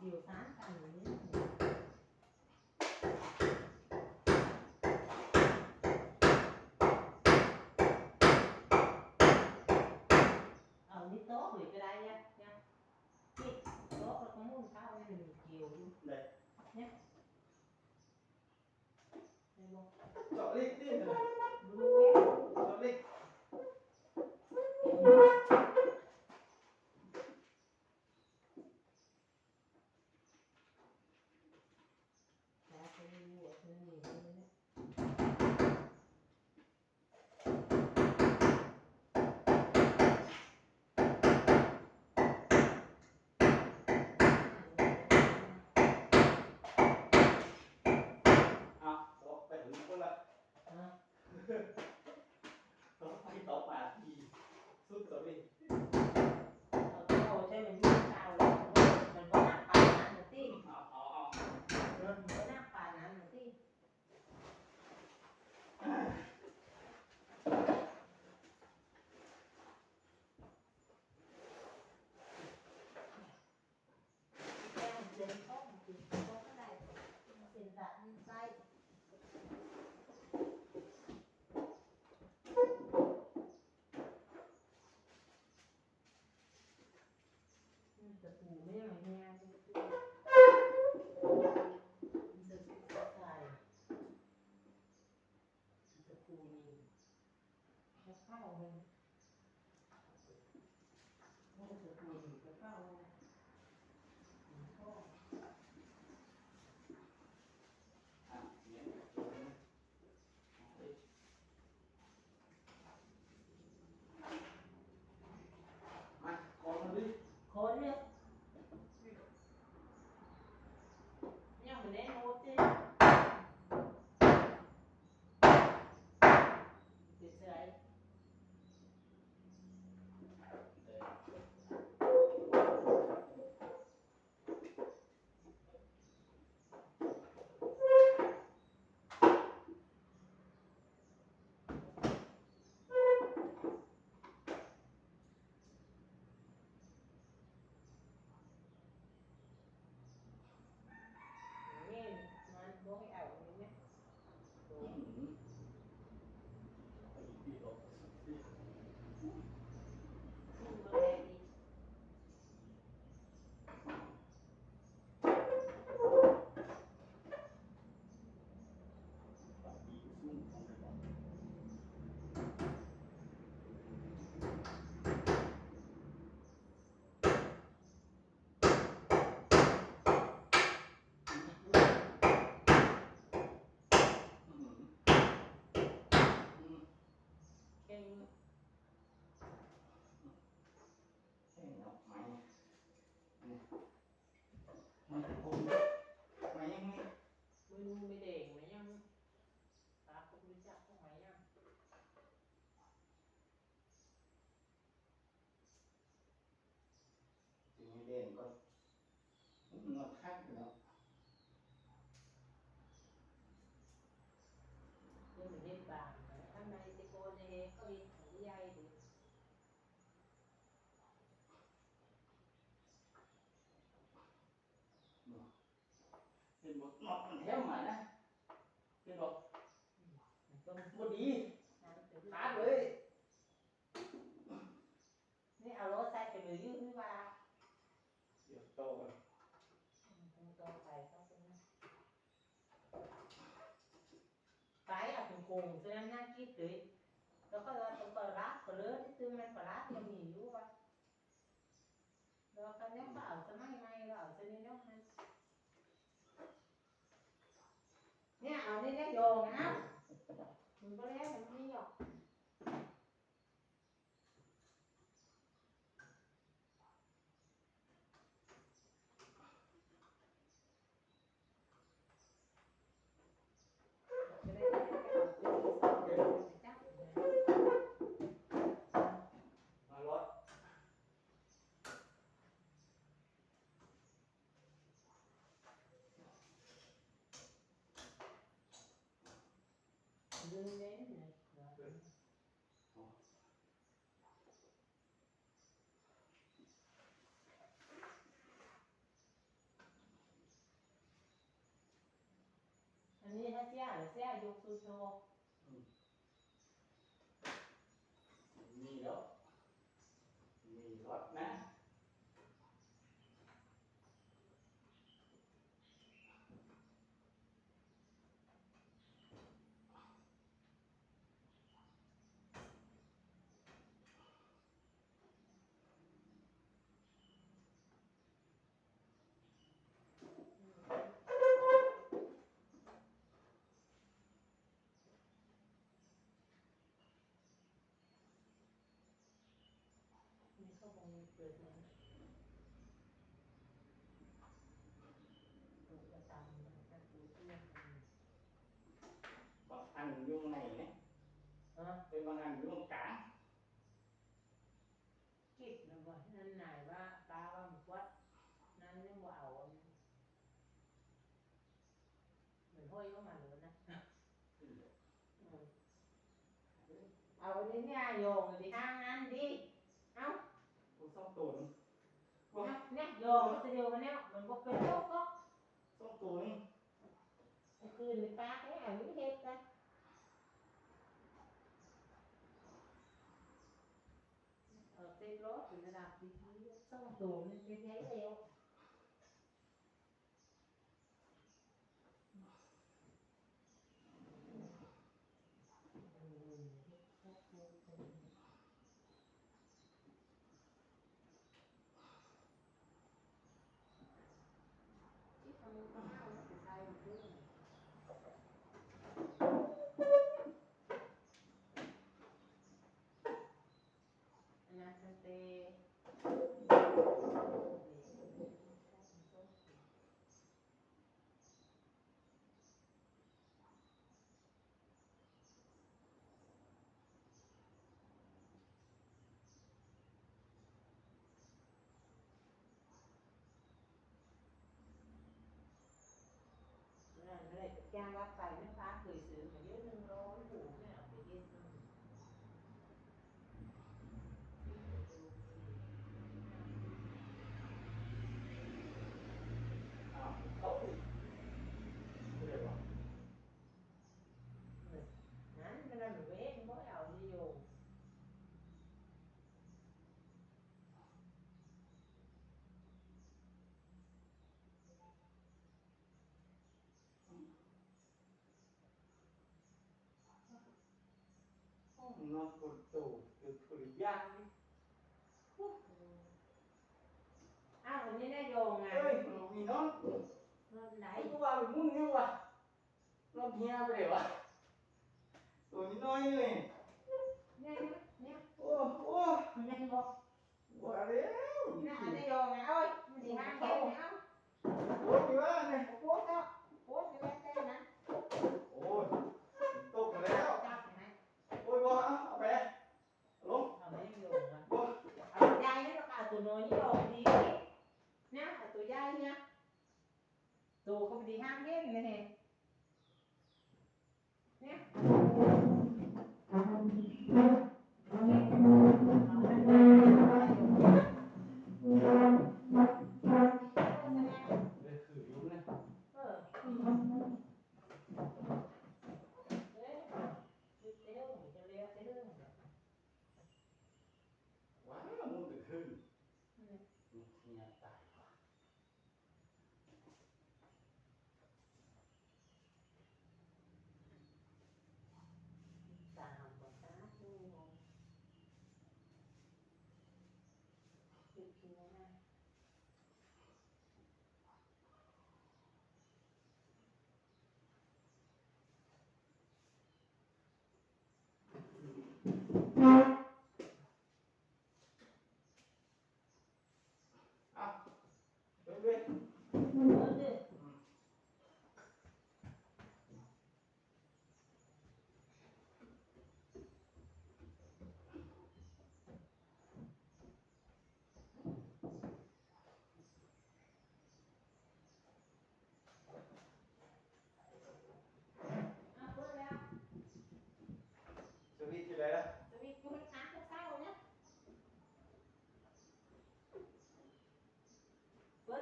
điều tán thành như tốt gửi cho đây nha nha. Đi tốt nó có muốn sao nên chiều đây. Nhé đây luôn. Chọn đi đi. 快ปถึ 五没有呢。saying หมดนแถวมานะเห็นบอกบดดีขาดเลยนี่เอารถใส่ไปเลยยืดอม่ว่าเดี๋ยวโตกันโตไปต้องเป็นไปเอาถุงคงฉะนั้นน่าคิดเลยแล้วก็เราต้องปรัปลาเลือดที่ซื้อมันปลาเลืดมันมีอยู่ว่ะแล้วก็เนี้ยก็เอาจะไม่ไห เนี่ยเอานี่เรียกโยงนะมึงก็แล้วมันไม่หยอก 这样的，这就不错。 เกิดเลยเปิดประจำนะแต่ดูเพื่อนบางอันยุ่งไหนเนี่ยเออเป็นบางอันยุ่งกลางคิดนะว่านั่นไหนว่าตาว่ามันวัดนั่นยังว่าเอาเหมือนห้อยเข้ามาเลยนะเอาอันนี้เนี่ยโยงดิทางนั้น ตูนเนี่ยเนี่ยโยงมันจะโยงมันเนี่ยมันบอกเป็นโรคก็ส่งตูนคืนในปากเนี่ยอันนี้เห็ดกันเออเต็มรถอยู่ระดับดีๆต้องสูงมันเป็นไงเร็ว ที่ทำข้าวมันเป็นไทยมันด้วยอันนั้นมันเตะนั่นเล ยแกงวัดไปแม่ฟ้าเคยซื้อมาเยอะหนึ่งร้อยหูเนี่ยเอาไปเย็ดอืมอ้าวเขาอีกเรียกว่านั้นมันนั่นเว้นบ่เอาที่โยง ห้องนอนกดตูคือคือย่างอ้าววันนี้ได้โยงไงเอ้ยหนูมีน้องรถไหนไอ้ตัวเป็นมุ่งนี่วะรถเฮียไปเลยวะตัวนี้น้อยเลยเนี่ยเนี่ยโอ้โอ้มันยังบอกว่าแล้วเนี่ยอันได้โยงไงเอ้ยมันดีห้างแค่เนี่ยเอ้าโอ้ยว่าเนี่ยโค้ดก็โค้ด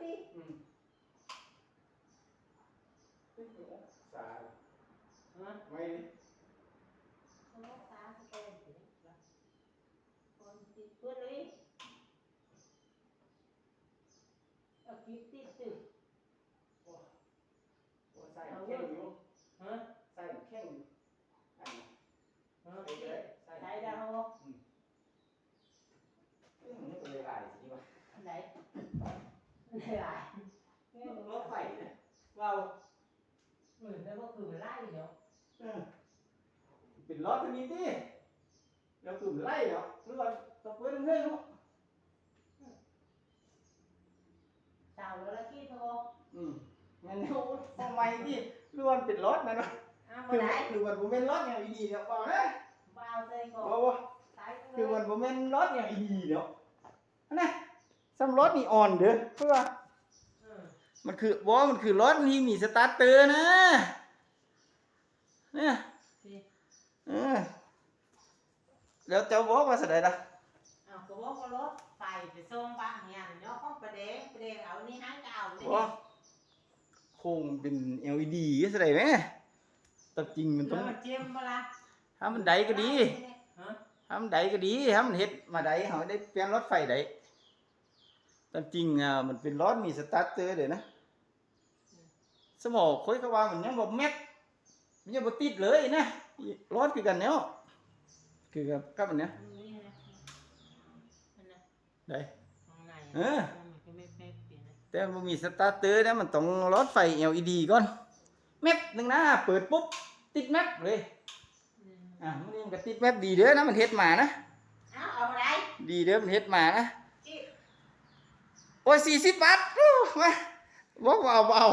đi. Ừ. thích nữa xài. Hả? Mày đi. Không có ta thì con thì đấy con thì tuốt đi ở kiếm tít từ. Ủa? Sao không khen sao không? Hả? Xài khen đúng không? Hả? Xài xài ra không không cái này lại gì mà đấy ไม่เป็นเลายนไหนอันไหนหลายเนี่ยรถไฟเนี่ยว้าวเหมือนแต่ว่าคือไล่เนาะเออเป็นรถคันนี้ดิแล้วคือไล่เหรอหรือว่าตะเพื่อนเพื่อนลูกสาแล้วละกี้โทรอืมงั้นเอาทำไมที่หรือว่ามันเป็นรถนะเนาะคือคือมันบ่แม่นรถอย่างดีเนาะบอกนะบ้าวเซยก่อนคือยมันบ่แม่นรถอย่างดีเนาะนะ ซ้ำรถนี่อ่อนเด้อเพื่อเออมันคือบ่มันคือรถที่มีสตาร์เตอร์นะเนี่ยสิเออแล้วเจ้าบอกว่าสไดล่ะเอาก็บอกว่ารถไปไปส่งบ้านเนี่ยเนาะของประเดงประเดงเอานี่ห้างเก่านี่บ่โครงเป็น LED สไดแหมแต่จริงมันต้แล้องวมันเจียมบ่ล่ะถ้ามันใดก็ดีฮะถ้ามันใดก็ดีถ้ามันเฮ็ดมาใดเฮาได้เปลี่ยนรถไฟใด แต่จริงอะมันเป็นรถมีสตาร์เตอร์เด้อนะสมองคุยเขาว่ามันยังบ่แม็กมันยังบ่ติดเลยนะรถคือกันแนวคือกับกับอันเนี้ยนี่นะอันนั้นได้ข้างในเออมันก็ไม่ไม่เปลี่ยนนะแต่มันบ่มีสตาร์เตอร์นะมันต้องรถไฟ LED ก่อนแมปหนึงนะเปิดปุ๊บติดแมปเลยอืมอะมันนี่มันก็ติดแมปดีเด้อนะมันเฮ็ดมานะเอาเอาอะไรดีเด้อมันเฮ็ดมานะจิ๊บ โอ้ย40บาทอู้มาบอกว่าเอาบ่เอา